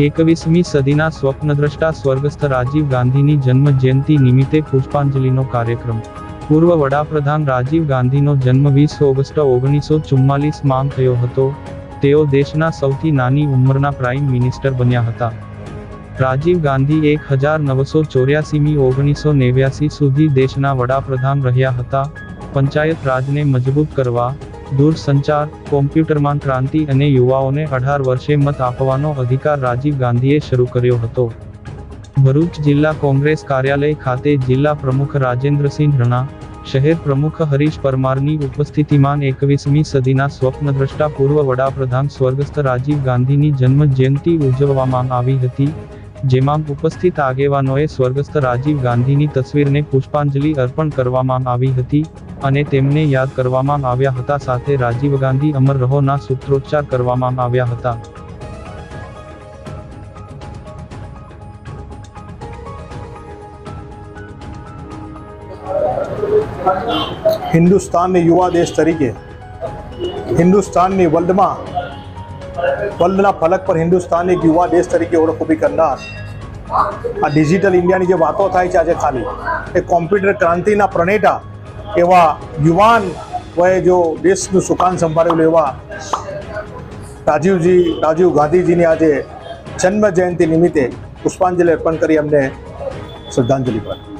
એકવીસમી સદીના સ્વપ્નદ્રષ્ટા સ્વર્ગસ્થ રાજીવ ગાંધીની જન્મ જયંતિ નિમિત્તે પુષ્પાંજલિનો કાર્યક્રમ. પૂર્વ વડાપ્રધાન રાજીવ ગાંધીનો જન્મ વીસ ઓગસ્ટ ઓગણીસો ચુમ્માલીસમાં થયો હતો. તેઓ દેશના સૌથી નાની ઉંમરના પ્રાઇમ મિનિસ્ટર બન્યા હતા. રાજીવ ગાંધી એક હજાર નવસો ચોર્યાસીમી ઓગણીસો નેવ્યાસી સુધી દેશના વડાપ્રધાન રહ્યા હતા. પંચાયત રાજને મજબૂત કરવા દૂરસંચાર, કોમ્પ્યુટરમાં ક્રાંતિ અને યુવાઓને અઢાર વર્ષે મત આપવાનો અધિકાર રાજીવ ગાંધીએ શરૂ કર્યો હતો. ભરૂચ જિલ્લા કોંગ્રેસ કાર્યાલય ખાતે જિલ્લા પ્રમુખ રાજેન્દ્રસિંહ રણા, શહેર પ્રમુખ હરીશ પરમારની ઉપસ્થિતિમાં એકવીસમી સદીના સ્વપ્નદ્રષ્ટા પૂર્વ વડાપ્રધાન સ્વર્ગસ્થ રાજીવ ગાંધીની જન્મ જયંતિ ઉજવવામાં આવી હતી. જેમાં ઉપસ્થિત આગેવાનોએ સ્વર્ગસ્થ રાજીવ ગાંધીની તસવીરને પુષ્પાંજલિ અર્પણ કરવામાં આવી હતી અને તેમને યાદ કરવામાં આવ્યા હતા. સાથે રાજીવ ગાંધી અમર રહોના સૂત્રોચ્ચાર કરવામાં આવ્યા હતા. હિન્દુસ્તાનની યુવા દેશ તરીકે હિન્દુસ્તાનની વર્લ્ડમાં વર્લ્ડના ફલક પર હિન્દુસ્તાન એક યુવા દેશ તરીકે ઓળખ ઊભી કરનાર આ ડિજિટલ ઇન્ડિયાની જે વાતો થાય છે આજે ખાલી, એ કોમ્પ્યુટર ક્રાંતિના પ્રણેતા એવા યુવાન વયે જો દેશનું સુકાન સંભાળેલું એવા રાજીવજી, રાજીવ ગાંધીજીની આજે જન્મ જયંતિ નિમિત્તે પુષ્પાંજલિ અર્પણ કરી અમને શ્રદ્ધાંજલિ પાઠવી.